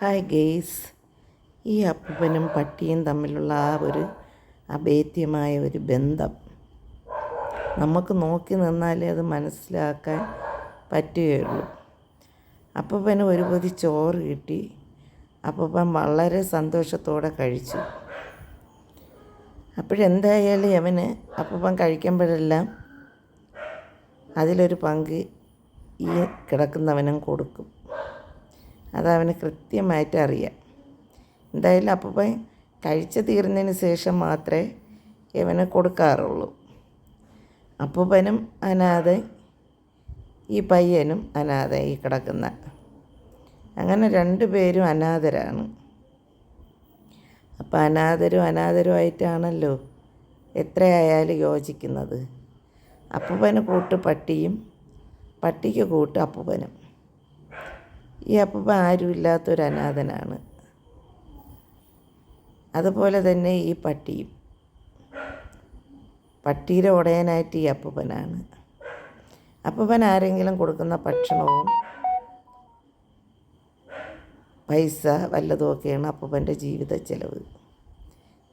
Hi guys ഈ അപ്പൂപ്പനും പട്ടിയും തമ്മിലുള്ള ആ ഒരു അഭേദ്യമായ ഒരു ബന്ധം നമുക്ക് നോക്കി നിന്നാലേ അത് മനസ്സിലാക്കാൻ പറ്റുകയുള്ളൂ. അപ്പൂപ്പന് ഒരു പൊതി ചോറ് കിട്ടി. അപ്പപ്പൻ വളരെ സന്തോഷത്തോടെ കഴിച്ചു. അപ്പോഴെന്തായാലും അവന് അപ്പപ്പൻ കഴിക്കുമ്പോഴെല്ലാം അതിലൊരു പങ്ക് ഈ കിടക്കുന്നവനും കൊടുക്കും. അതവന് കൃത്യമായിട്ട് അറിയാം. എന്തായാലും അപ്പൂപ്പൻ കഴിച്ചു തീർന്നതിന് ശേഷം മാത്രമേ ഇവന് കൊടുക്കാറുള്ളൂ. അപ്പൂപ്പനും അനാഥ ഈ പയ്യനും അനാഥ ഈ കിടക്കുന്ന. അങ്ങനെ രണ്ടു പേരും അനാഥരാണ്. അപ്പം അനാഥരും അനാഥരുമായിട്ടാണല്ലോ എത്രയായാലും യോജിക്കുന്നത്. അപ്പൂപ്പന് കൂട്ട് പട്ടിയും പട്ടിക്ക് കൂട്ട് അപ്പൂപ്പനും. ഈ അപ്പൂപ്പ ആരുമില്ലാത്തൊരു അനാഥനാണ്. അതുപോലെ തന്നെ ഈ പട്ടിയും. പട്ടിയുടെ ഉടയനായിട്ട് ഈ അപ്പൂപ്പനാണ്. അപ്പൂപ്പൻ ആരെങ്കിലും കൊടുക്കുന്ന ഭക്ഷണവും പൈസ വല്ലതുമൊക്കെയാണ് അപ്പൂപ്പന്റെ ജീവിത ചെലവ്.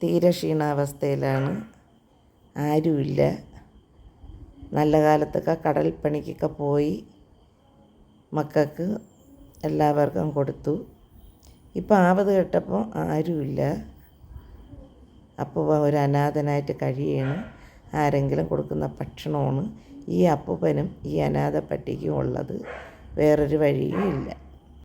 തീരെ ക്ഷീണാവസ്ഥയിലാണ്. ആരുമില്ല. നല്ല കാലത്തൊക്കെ കടൽ പണിക്കൊക്കെ പോയി മക്കൾക്ക് എല്ലാവർക്കും കൊടുത്തു. ഇപ്പോൾ ആപത് കേട്ടപ്പോൾ ആരുമില്ല. അപ്പൂപ്പ ഒരു അനാഥനായിട്ട് കഴിയാണ്. ആരെങ്കിലും കൊടുക്കുന്ന ഭക്ഷണമാണ് ഈ അപ്പൂപ്പനും ഈ അനാഥ പട്ടിക്കും ഉള്ളത്. വേറൊരു വഴിയും ഇല്ല.